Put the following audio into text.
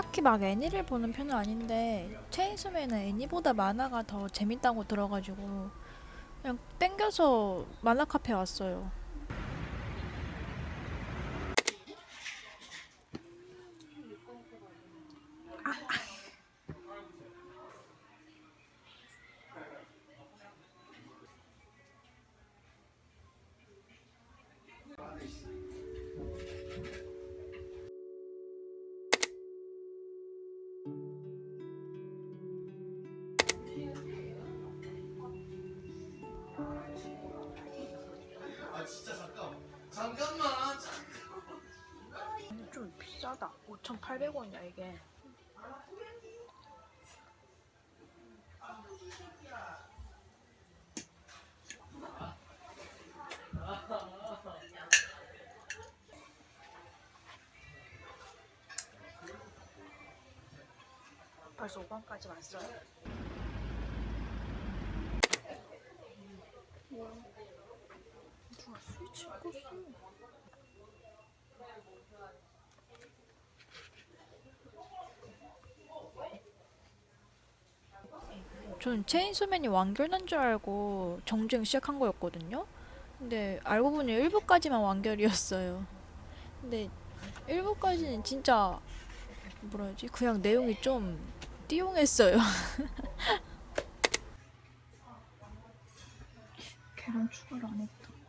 딱히 막 애니를 보는 편은 아닌데 체인소맨은 애니보다 만화가 더 재밌다고 들어가지고 그냥 땡겨서 만화 카페 왔어요. 아 진짜 잠깐 잠깐만 좀 비싸다. 5,800원이야 이게. 벌써 5번까지 왔어요. 누가 스위치 껐어? 전 체인소맨이 완결난 줄 알고 정주행 시작한 거였거든요. 근데 알고 보니 1부까지만 완결이었어요. 근데 1부까지는 진짜 뭐라 해야지? 그냥 내용이 좀 띠용했어요. 추가를 안 했다.